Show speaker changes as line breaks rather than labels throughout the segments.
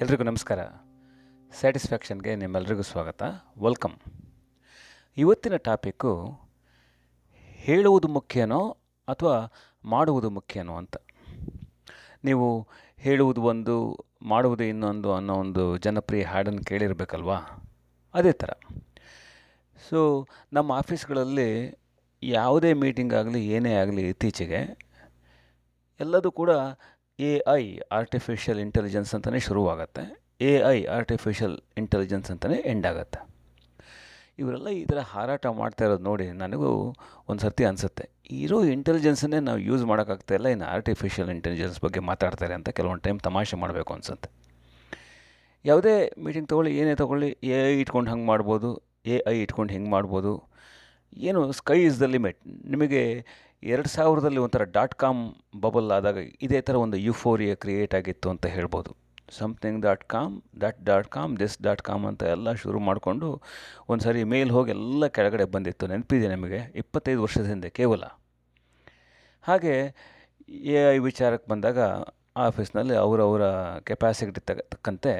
ಎಲ್ರಿಗೂ ನಮಸ್ಕಾರ. ಸ್ಯಾಟಿಸ್ಫ್ಯಾಕ್ಷನ್ಗೆ ನಿಮ್ಮೆಲ್ರಿಗೂ ಸ್ವಾಗತ. ವೆಲ್ಕಮ್. ಇವತ್ತಿನ ಟಾಪಿಕ್ಕು ಹೇಳುವುದು ಮುಖ್ಯನೋ ಅಥವಾ ಮಾಡುವುದು ಮುಖ್ಯನೋ ಅಂತ. ನೀವು ಹೇಳುವುದು ಒಂದು, ಮಾಡುವುದು ಇನ್ನೊಂದು ಅನ್ನೋ ಒಂದು ಜನಪ್ರಿಯ ಹಾಡನ್ನು ಕೇಳಿರಬೇಕಲ್ವಾ? ಅದೇ ಥರ. ಸೊ, ನಮ್ಮ ಆಫೀಸ್ಗಳಲ್ಲಿ ಯಾವುದೇ ಮೀಟಿಂಗ್ ಆಗಲಿ, ಏನೇ ಆಗಲಿ ಇತ್ತೀಚೆಗೆ ಎಲ್ಲದೂ ಕೂಡ ಎ ಐ ಆರ್ಟಿಫಿಷಿಯಲ್ ಇಂಟೆಲಿಜೆನ್ಸ್ ಅಂತಲೇ ಶುರುವಾಗತ್ತೆ. ಎ ಐ ಆರ್ಟಿಫಿಷಿಯಲ್ ಇಂಟೆಲಿಜೆನ್ಸ್ ಅಂತಲೇ ಎಂಡ್ ಆಗುತ್ತೆ. ಇವರೆಲ್ಲ ಈ ಥರ ಹಾರಾಟ ಮಾಡ್ತಾ ಇರೋದು ನೋಡಿ ನನಗೂ ಒಂದು ಸರ್ತಿ ಅನಿಸುತ್ತೆ. ಇರೋ ಇಂಟೆಲಿಜೆನ್ಸನ್ನೇ ನಾವು ಯೂಸ್ ಮಾಡೋಕ್ಕಾಗ್ತಾ ಇಲ್ಲ, ಇನ್ನು ಆರ್ಟಿಫಿಷಿಯಲ್ ಇಂಟೆಲಿಜೆನ್ಸ್ ಬಗ್ಗೆ ಮಾತಾಡ್ತಾರೆ ಅಂತ ಕೆಲವೊಂದು ಟೈಮ್ ತಮಾಷೆ ಮಾಡಬೇಕು ಅನಿಸುತ್ತೆ. ಯಾವುದೇ ಮೀಟಿಂಗ್ ತೊಗೊಳ್ಳಿ, ಏನೇ ತೊಗೊಳ್ಳಿ, ಎ ಐ ಇಟ್ಕೊಂಡು ಹಂಗೆ ಮಾಡ್ಬೋದು, ಎ ಐ ಇಟ್ಕೊಂಡು ಹಿಂಗೆ ಮಾಡ್ಬೋದು. ಏನು ಸ್ಕೈ ಇಸ್ ದ ಲಿಮಿಟ್ ನಿಮಗೆ ಎರಡು ಸಾವಿರದಲ್ಲಿ ಒಂಥರ ಡಾಟ್ ಕಾಮ್ ಬಬಲ್ ಆದಾಗ ಇದೇ ಥರ ಒಂದು ಯುಫೋರಿಯಾ ಕ್ರಿಯೇಟ್ ಆಗಿತ್ತು ಅಂತ ಹೇಳ್ಬೋದು. Something dot com that dot com this dot com ಅಂತ ಎಲ್ಲ ಶುರು ಮಾಡಿಕೊಂಡು ಒಂದು ಸಾರಿ ಮೇಲ್ ಹೋಗಿ ಎಲ್ಲ ಕೆಳಗಡೆ ಬಂದಿತ್ತು. ನೆನಪಿದೆ ನಿಮಗೆ? ಇಪ್ಪತ್ತೈದು ವರ್ಷದ ಹಿಂದೆ ಕೇವಲ. ಹಾಗೆ ಎ ಐ ವಿಚಾರಕ್ಕೆ ಬಂದಾಗ ಆಫೀಸ್ನಲ್ಲಿ ಅವರವರ ಕೆಪಾಸಿಟಿ ತಗ, ತಕ್ಕಂತೆ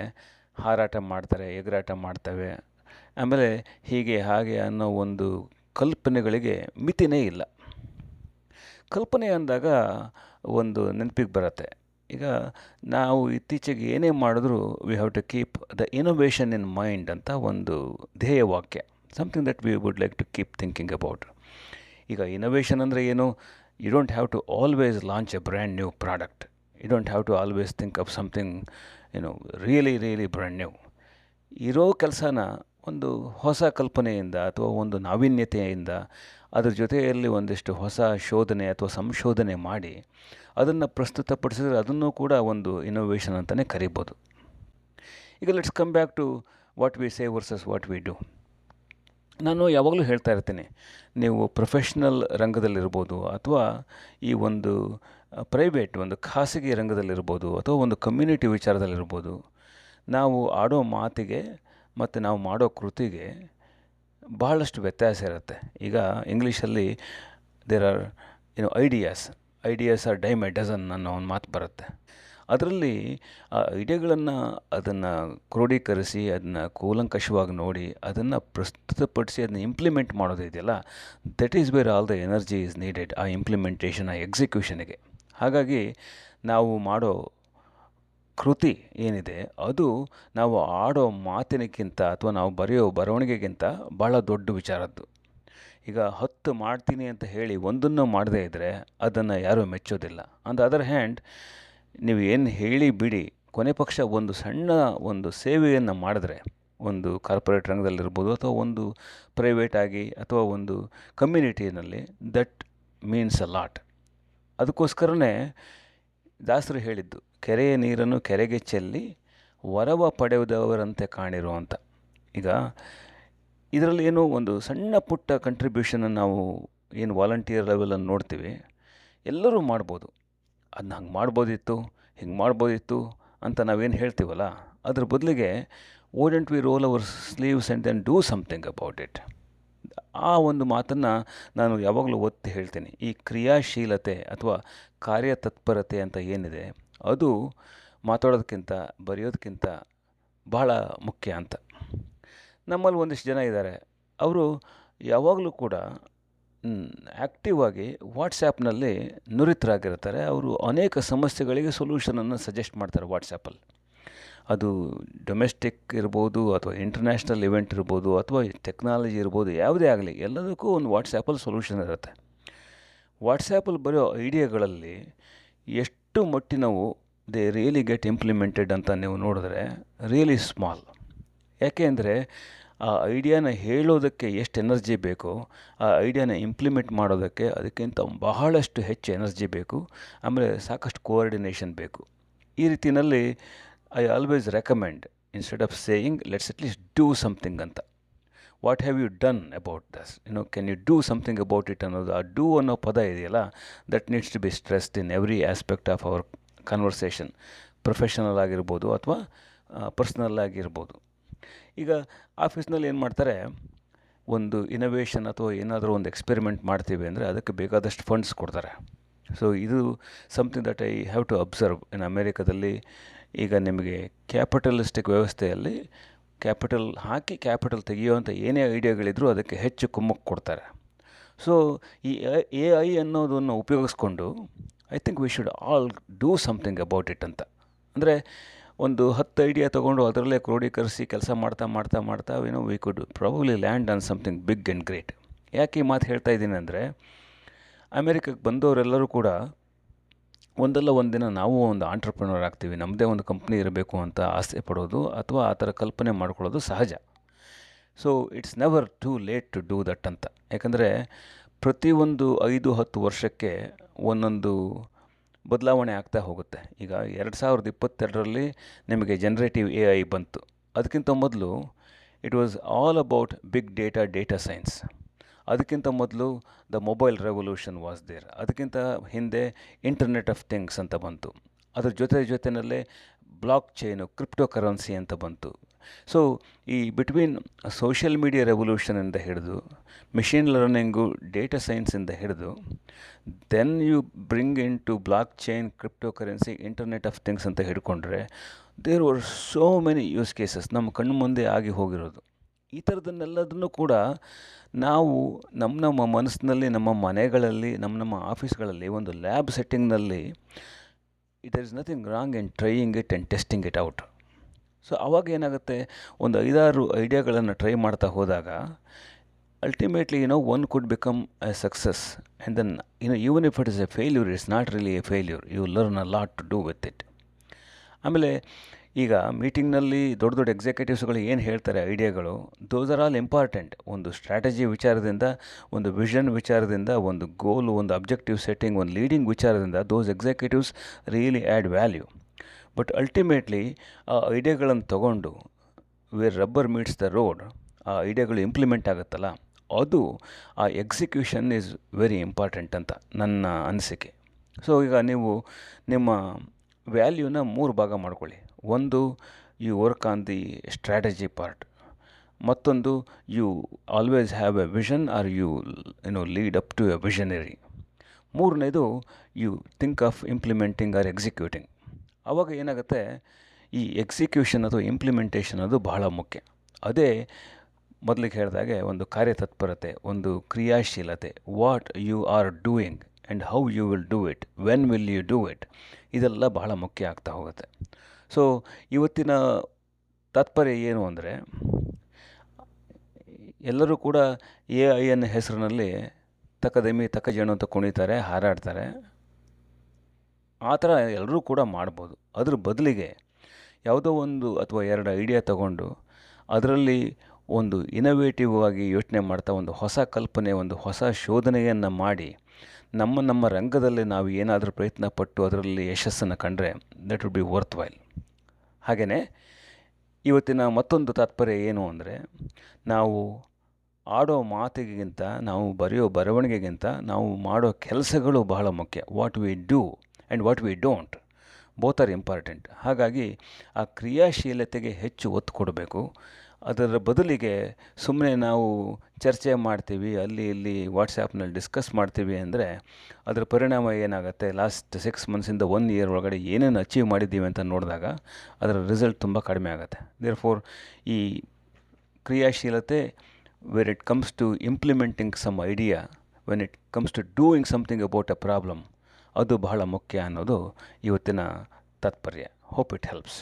ಹಾರಾಟ ಮಾಡ್ತಾರೆ, ಎಗರಾಟ ಮಾಡ್ತವೆ. ಆಮೇಲೆ ಹೀಗೆ ಹಾಗೆ ಅನ್ನೋ ಒಂದು ಕಲ್ಪನೆಗಳಿಗೆ ಮಿತಿನೇ ಇಲ್ಲ. ಕಲ್ಪನೆ ಅಂದಾಗ ಒಂದು ನೆನಪಿಗೆ ಬರುತ್ತೆ. ಈಗ ನಾವು ಇತ್ತೀಚೆಗೆ ಏನೇ ಮಾಡಿದ್ರೂ we have to keep the innovation in mind ಅಂತ ಒಂದು ಧ್ಯೇಯ ವಾಕ್ಯ. Something that we would like to keep thinking about ಈಗ ಇನೋವೇಷನ್ ಅಂದರೆ ಏನು? You don't have to always launch a brand new product you don't have to always think of something ಏನು really really brand new ಇರೋ ಕೆಲಸನ ಒಂದು ಹೊಸ ಕಲ್ಪನೆಯಿಂದ ಅಥವಾ ಒಂದು ನಾವೀನ್ಯತೆಯಿಂದ ಅದ್ರ ಜೊತೆಯಲ್ಲಿ ಒಂದಿಷ್ಟು ಹೊಸ ಶೋಧನೆ ಅಥವಾ ಸಂಶೋಧನೆ ಮಾಡಿ ಅದನ್ನು ಪ್ರಸ್ತುತಪಡಿಸಿದ್ರೆ ಅದನ್ನು ಕೂಡ ಒಂದು ಇನೋವೇಷನ್ ಅಂತಲೇ ಕರಿಬೋದು. ಈಗ let's come back to what we say versus what we do ನಾನು ಯಾವಾಗಲೂ ಹೇಳ್ತಾ ಇರ್ತೀನಿ, ನೀವು ಪ್ರೊಫೆಷ್ನಲ್ ರಂಗದಲ್ಲಿರ್ಬೋದು ಅಥವಾ ಈ ಒಂದು ಪ್ರೈವೇಟ್ ಒಂದು ಖಾಸಗಿ ರಂಗದಲ್ಲಿರ್ಬೋದು ಅಥವಾ ಒಂದು ಕಮ್ಯುನಿಟಿ ವಿಚಾರದಲ್ಲಿರ್ಬೋದು, ನಾವು ಆಡೋ ಮಾತಿಗೆ ಮತ್ತು ನಾವು ಮಾಡೋ ಕೃತಿಗೆ ಬಹಳಷ್ಟು ವ್ಯತ್ಯಾಸ ಇರುತ್ತೆ. ಈಗ ಇಂಗ್ಲೀಷಲ್ಲಿ ದೇರ್ ಆರ್ ಏನು ideas ideas are dime a dozen ಅನ್ನೋ ಒಂದು ಮಾತು ಬರುತ್ತೆ. ಅದರಲ್ಲಿ, ಆ ಐಡಿಯಾಗಳನ್ನು ಅದನ್ನು ಕ್ರೋಢೀಕರಿಸಿ ಅದನ್ನು ಕೂಲಂಕಷವಾಗಿ ನೋಡಿ, ಅದನ್ನು ಪ್ರಸ್ತುತಪಡಿಸಿ, ಅದನ್ನ ಇಂಪ್ಲಿಮೆಂಟ್ ಮಾಡೋದು ಇದೆಯಲ್ಲ that is where all the energy is needed ಆ ಇಂಪ್ಲಿಮೆಂಟೇಷನ್ ಆ ಎಕ್ಸಿಕ್ಯೂಷನ್ಗೆ ಹಾಗಾಗಿ, ನಾವು ಮಾಡೋ ಕೃತಿ ಏನಿದೆ, ಅದು ನಾವು ಆಡೋ ಮಾತಿನಕ್ಕಿಂತ ಅಥವಾ ನಾವು ಬರೆಯೋ ಬರವಣಿಗೆಗಿಂತ ಭಾಳ ದೊಡ್ಡ ವಿಚಾರದ್ದು. ಈಗ ಹತ್ತು ಮಾಡ್ತೀನಿ ಅಂತ ಹೇಳಿ ಒಂದನ್ನು ಮಾಡದೇ ಇದ್ದರೆ ಅದನ್ನು ಯಾರೂ ಮೆಚ್ಚೋದಿಲ್ಲ. ಆನ್ ದ ಅದರ್ ಹ್ಯಾಂಡ್, ನೀವು ಏನು ಹೇಳಿ ಬಿಡಿ, ಕೊನೆ ಪಕ್ಷ ಒಂದು ಸಣ್ಣ ಒಂದು ಸೇವೆಯನ್ನು ಮಾಡಿದ್ರೆ, ಒಂದು ಕಾರ್ಪೊರೇಟ್ ರಂಗದಲ್ಲಿರ್ಬೋದು ಅಥವಾ ಒಂದು ಪ್ರೈವೇಟ್ ಆಗಿ ಅಥವಾ ಒಂದು ಕಮ್ಯುನಿಟಿನಲ್ಲಿ, ದಟ್ ಮೀನ್ಸ್ ಅ ಲಾಟ್. ಅದಕ್ಕೋಸ್ಕರನೇ ದಾಸರು ಹೇಳಿದ್ದು, ಕೆರೆಯ ನೀರನ್ನು ಕೆರೆಗೆ ಚೆಲ್ಲಿ ವರವ ಪಡೆದವರಂತೆ ಕಾಣಿರು ಅಂತ. ಈಗ ಇದರಲ್ಲಿ ಏನು ಒಂದು ಸಣ್ಣ ಪುಟ್ಟ ಕಂಟ್ರಿಬ್ಯೂಷನನ್ನು ನಾವು ಏನು ವಾಲಂಟಿಯರ್ ಲೆವೆಲನ್ನು ನೋಡ್ತೀವಿ, ಎಲ್ಲರೂ ಮಾಡ್ಬೋದು. ಅದನ್ನ ಹಂಗೆ ಮಾಡ್ಬೋದಿತ್ತು, ಹಿಂಗೆ ಮಾಡ್ಬೋದಿತ್ತು ಅಂತ ನಾವೇನು ಹೇಳ್ತೀವಲ್ಲ, ಅದ್ರ ಬದಲಿಗೆ don't we roll our sleeves and then do something about it ಆ ಒಂದು ಮಾತನ್ನು ನಾನು ಯಾವಾಗಲೂ ಒತ್ತಿ ಹೇಳ್ತೀನಿ. ಈ ಕ್ರಿಯಾಶೀಲತೆ ಅಥವಾ ಕಾರ್ಯತತ್ಪರತೆ ಅಂತ ಏನಿದೆ, ಅದು ಮಾತಾಡೋದಕ್ಕಿಂತ ಬರೆಯೋದಕ್ಕಿಂತ ಬಹಳ ಮುಖ್ಯ ಅಂತ. ನಮ್ಮಲ್ಲಿ ಒಂದಿಷ್ಟು ಜನ ಇದ್ದಾರೆ. ಅವರು ಯಾವಾಗಲೂ ಕೂಡ ಆ್ಯಕ್ಟಿವ್ ಆಗಿ ವಾಟ್ಸ್ಯಾಪ್ನಲ್ಲಿ ನುರಿತರಾಗಿರ್ತಾರೆ. ಅವರು ಅನೇಕ ಸಮಸ್ಯೆಗಳಿಗೆ ಸೊಲ್ಯೂಷನನ್ನು ಸಜೆಸ್ಟ್ ಮಾಡ್ತಾರೆ ವಾಟ್ಸಪ್ಪಲ್ಲಿ ಅದು ಡೊಮೆಸ್ಟಿಕ್ ಇರ್ಬೋದು ಅಥವಾ ಇಂಟರ್ನ್ಯಾಷನಲ್ ಇವೆಂಟ್ ಇರ್ಬೋದು ಅಥವಾ ಟೆಕ್ನಾಲಜಿ ಇರ್ಬೋದು, ಯಾವುದೇ ಆಗಲಿ, ಎಲ್ಲದಕ್ಕೂ ಒಂದು ವಾಟ್ಸ್ಯಾಪಲ್ಲಿ ಸೊಲ್ಯೂಷನ್ ಇರುತ್ತೆ. ವಾಟ್ಸ್ಯಾಪಲ್ಲಿ ಬರೋ ಐಡಿಯಾಗಳಲ್ಲಿ ಎಷ್ಟು ಮಟ್ಟಿನವು ದೇ ರಿಯಲಿ ಗೆಟ್ ಇಂಪ್ಲಿಮೆಂಟೆಡ್ ಅಂತ ನೀವು ನೋಡಿದ್ರೆ ರಿಯಲಿ ಸ್ಮಾಲ್ ಯಾಕೆ ಅಂದರೆ ಆ ಐಡಿಯಾನ ಹೇಳೋದಕ್ಕೆ ಎಷ್ಟು ಎನರ್ಜಿ ಬೇಕೋ, ಆ ಐಡಿಯಾನ ಇಂಪ್ಲಿಮೆಂಟ್ ಮಾಡೋದಕ್ಕೆ ಅದಕ್ಕಿಂತ ಬಹಳಷ್ಟು ಹೆಚ್ಚು ಎನರ್ಜಿ ಬೇಕು, ಆಮೇಲೆ ಸಾಕಷ್ಟು ಕೋಆರ್ಡಿನೇಷನ್ ಬೇಕು. ಈ ರೀತಿಯಲ್ಲಿ I always recommend instead of saying let's at least do something ಅಂತ what have you done about this you know can you do something about it ಅನ್ನೋದು, ಆ ಡೂ ಅನ್ನೋ ಪದ ಇದೆಯಲ್ಲ that needs to be stressed in every aspect of our conversation professional ಆಗಿರ್ಬೋದು ಅಥವಾ personal ಆಗಿರ್ಬೋದು. ಈಗ ಆಫೀಸ್ನಲ್ಲಿ ಏನು ಮಾಡ್ತಾರೆ, ಒಂದು ಇನೋವೇಷನ್ ಅಥವಾ ಏನಾದರೂ ಒಂದು ಎಕ್ಸ್ಪೆರಿಮೆಂಟ್ ಮಾಡ್ತೀವಿ ಅಂದರೆ ಅದಕ್ಕೆ ಬೇಕಾದಷ್ಟು ಫಂಡ್ಸ್ ಕೊಡ್ತಾರೆ. ಸೊ ಇದು something that I have to observe in ಅಮೇರಿಕಾದಲ್ಲಿ ಈಗ ನಿಮಗೆ ಕ್ಯಾಪಿಟಲಿಸ್ಟಿಕ್ ವ್ಯವಸ್ಥೆಯಲ್ಲಿ ಕ್ಯಾಪಿಟಲ್ ಹಾಕಿ ಕ್ಯಾಪಿಟಲ್ ತೆಗೆಯುವಂಥ ಏನೇ ಐಡಿಯಾಗಳಿದ್ರೂ ಅದಕ್ಕೆ ಹೆಚ್ಚು ಕುಮ್ಮಕ್ಕು ಕೊಡ್ತಾರೆ. ಸೊ ಈ ಎ ಐ ಅನ್ನೋದನ್ನು ಉಪಯೋಗಿಸ್ಕೊಂಡು I think we should all do something about it ಅಂತ. ಅಂದರೆ ಒಂದು ಹತ್ತು ಐಡಿಯಾ ತೊಗೊಂಡು ಅದರಲ್ಲೇ ಕ್ರೋಢೀಕರಿಸಿ ಕೆಲಸ ಮಾಡ್ತಾ ಮಾಡ್ತಾ ಮಾಡ್ತಾ ಏನೋ we could probably land on something big and great ಯಾಕೆ ಈ ಮಾತು ಹೇಳ್ತಾ ಇದ್ದೀನಿ ಅಂದರೆ ಅಮೇರಿಕಕ್ಕೆ ಬಂದವರೆಲ್ಲರೂ ಕೂಡ ಒಂದಲ್ಲ ಒಂದಿನ ನಾವು ಒಂದು ಆಂಟ್ರಪ್ರನರ್ ಆಗ್ತೀವಿ ನಮ್ಮದೇ ಒಂದು ಕಂಪ್ನಿ ಇರಬೇಕು ಅಂತ ಆಸೆ ಪಡೋದು ಅಥವಾ ಆ ಥರ ಕಲ್ಪನೆ ಮಾಡ್ಕೊಳ್ಳೋದು ಸಹಜ. So it's never too late to do that ಅಂತ. ಯಾಕಂದರೆ ಪ್ರತಿಯೊಂದು ಐದು, ಹತ್ತು ವರ್ಷಕ್ಕೆ ಒಂದೊಂದು ಬದಲಾವಣೆ ಆಗ್ತಾ ಹೋಗುತ್ತೆ. ಈಗ ಎರಡು ಸಾವಿರದ ಇಪ್ಪತ್ತೆರಡರಲ್ಲಿ ನಿಮಗೆ ಜನ್ರೇಟಿವ್ ಎ ಐ ಬಂತು. ಅದಕ್ಕಿಂತ ಮೊದಲು it was all about big data data science ಅದಕ್ಕಿಂತ ಮೊದಲು the mobile revolution was there. ಅದಕ್ಕಿಂತ ಹಿಂದೆ ಇಂಟರ್ನೆಟ್ ಆಫ್ ಥಿಂಗ್ಸ್ ಅಂತ ಬಂತು. ಅದ್ರ ಜೊತೆ ಜೊತೆಯಲ್ಲೇ ಬ್ಲಾಕ್ ಚೈನು ಕ್ರಿಪ್ಟೋ ಕರೆನ್ಸಿ ಅಂತ ಬಂತು. ಸೊ, ಈ ಬಿಟ್ವೀನ್ ಸೋಷಿಯಲ್ ಮೀಡಿಯಾ ರೆವಲ್ಯೂಷನಿಂದ ಹಿಡಿದು, ಮಿಷಿನ್ ಲರ್ನಿಂಗು, ಡೇಟಾ ಸೈನ್ಸಿಂದ ಹಿಡಿದು, then you bring into blockchain cryptocurrency internet of things ಅಂತ ಹಿಡ್ಕೊಂಡ್ರೆ, there were so many use cases. ನಮ್ಮ ಕಣ್ಣು ಮುಂದೆ ಆಗಿ ಹೋಗಿರೋದು. ಈ ಥರದನ್ನೆಲ್ಲದನ್ನು ಕೂಡ ನಾವು ನಮ್ಮ ನಮ್ಮ ಮನಸ್ಸಿನಲ್ಲಿ, ನಮ್ಮ ಮನೆಗಳಲ್ಲಿ, ನಮ್ಮ ನಮ್ಮ ಆಫೀಸ್ಗಳಲ್ಲಿ, ಒಂದು lab ಸೆಟ್ಟಿಂಗ್ನಲ್ಲಿ it is nothing wrong in trying it and testing it out so ಅವಾಗ ಏನಾಗುತ್ತೆ? ಒಂದು ಐದಾರು ಐಡಿಯಾಗಳನ್ನು ಟ್ರೈ ಮಾಡ್ತಾ ಹೋದಾಗ ultimately you know one could become a success and then you know even if it is a failure it's not really a failure you learn a lot to do with it ಆಮೇಲೆ ಈಗ ಮೀಟಿಂಗ್ನಲ್ಲಿ ದೊಡ್ಡ ದೊಡ್ಡ ಎಕ್ಸಿಕ್ಯೂಟಿವ್ಸ್ಗಳು ಏನು ಹೇಳ್ತಾರೆ ಐಡಿಯಾಗಳು those are all important ಒಂದು ಸ್ಟ್ರಾಟಜಿ ವಿಚಾರದಿಂದ, ಒಂದು ವಿಷನ್ ವಿಚಾರದಿಂದ, ಒಂದು ಗೋಲ್ ಒಂದು ಅಬ್ಜೆಕ್ಟಿವ್ ಸೆಟ್ಟಿಂಗ್ ಒಂದು leading ವಿಚಾರದಿಂದ those executives really add value but ultimately ಆ ಐಡಿಯಾಗಳನ್ನು ತಗೊಂಡು where rubber meets the road ಆ ಐಡಿಯಾಗಳು ಇಂಪ್ಲಿಮೆಂಟ್ ಆಗುತ್ತಲ್ಲ, ಅದು ಆ ಎಕ್ಸಿಕ್ಯೂಷನ್ ಈಸ್ ವೆರಿ ಇಂಪಾರ್ಟೆಂಟ್ ಅಂತ ನನ್ನ ಅನಿಸಿಕೆ. ಸೊ ಈಗ ನೀವು ನಿಮ್ಮ ವ್ಯಾಲ್ಯೂನ ಮೂರು ಭಾಗ ಮಾಡ್ಕೊಳ್ಳಿ. ಒಂದು you work on the strategy part ಮತ್ತೊಂದು you always have a vision or you you know lead up to a visionary ಮೂರನೇದು you think of implementing or executing ಆವಾಗ ಏನಾಗುತ್ತೆ, ಈ ಎಕ್ಸಿಕ್ಯೂಷನ್ ಅಥವಾ ಇಂಪ್ಲಿಮೆಂಟೇಷನ್ ಅದು ಬಹಳ ಮುಖ್ಯ. ಅದೇ ಮೊದಲಿಗೆ ಹೇಳಿದಾಗೆ ಒಂದು ಕಾರ್ಯತತ್ಪರತೆ, ಒಂದು ಕ್ರಿಯಾಶೀಲತೆ what you are doing and how you will do it when will you do it ಇದೆಲ್ಲ ಬಹಳ ಮುಖ್ಯ ಆಗ್ತಾ ಹೋಗುತ್ತೆ. ಸೊ ಇವತ್ತಿನ ತಾತ್ಪರ್ಯ ಏನು ಅಂದರೆ, ಎಲ್ಲರೂ ಕೂಡ ಎ ಐ ಎನ್ ಹೆಸರಿನಲ್ಲಿ ತಕ್ಕದೆಮಿ ತಕ್ಕ ಜೇನು ಅಂತ ಕುಣಿತಾರೆ, ಹಾರಾಡ್ತಾರೆ. ಆ ಥರ ಎಲ್ಲರೂ ಕೂಡ ಮಾಡ್ಬೋದು. ಅದ್ರ ಬದಲಿಗೆ ಯಾವುದೋ ಒಂದು ಅಥವಾ ಎರಡು ಐಡಿಯಾ ತಗೊಂಡು ಅದರಲ್ಲಿ ಒಂದು ಇನೋವೇಟಿವ್ ಆಗಿ ಯೋಚನೆ ಮಾಡ್ತಾ ಒಂದು ಹೊಸ ಕಲ್ಪನೆ, ಒಂದು ಹೊಸ ಶೋಧನೆಯನ್ನು ಮಾಡಿ ನಮ್ಮ ನಮ್ಮ ರಂಗದಲ್ಲಿ ನಾವು ಏನಾದರೂ ಪ್ರಯತ್ನ ಪಟ್ಟು ಅದರಲ್ಲಿ ಯಶಸ್ಸನ್ನು ಕಂಡರೆ that would be worthwhile ಹಾಗೆಯೇ ಇವತ್ತಿನ ಮತ್ತೊಂದು ತಾತ್ಪರ್ಯ ಏನು ಅಂದರೆ ನಾವು ಆಡೋ ಮಾತಿಗಿಂತ, ನಾವು ಬರೆಯೋ ಬರವಣಿಗೆಗಿಂತ ನಾವು ಮಾಡೋ ಕೆಲಸಗಳು ಬಹಳ ಮುಖ್ಯ. What we do and what we don't both are important ಹಾಗಾಗಿ ಆ ಕ್ರಿಯಾಶೀಲತೆಗೆ ಹೆಚ್ಚು ಒತ್ತು ಕೊಡಬೇಕು. ಅದರ ಬದಲಿಗೆ ಸುಮ್ಮನೆ ನಾವು ಚರ್ಚೆ ಮಾಡ್ತೀವಿ, ಅಲ್ಲಿ ಇಲ್ಲಿ ವಾಟ್ಸಾಪ್ನಲ್ಲಿ ಡಿಸ್ಕಸ್ ಮಾಡ್ತೀವಿ ಅಂದರೆ ಅದರ ಪರಿಣಾಮ ಏನಾಗುತ್ತೆ? ಲಾಸ್ಟ್ ಸಿಕ್ಸ್ ಮಂತ್ಸಿಂದ ಒನ್ ಇಯರ್ ಒಳಗಡೆ ಏನೇನು ಅಚೀವ್ ಮಾಡಿದ್ದೀವಿ ಅಂತ ನೋಡಿದಾಗ ಅದರ ರಿಸಲ್ಟ್ ತುಂಬ ಕಡಿಮೆ ಆಗುತ್ತೆ. ದೇರ್ ಫೋರ್ ಈ ಕ್ರಿಯಾಶೀಲತೆ where it comes to implementing some idea when it comes to doing something about a problem ಅದು ಬಹಳ ಮುಖ್ಯ ಅನ್ನೋದು ಇವತ್ತಿನ ತಾತ್ಪರ್ಯ. Hope it helps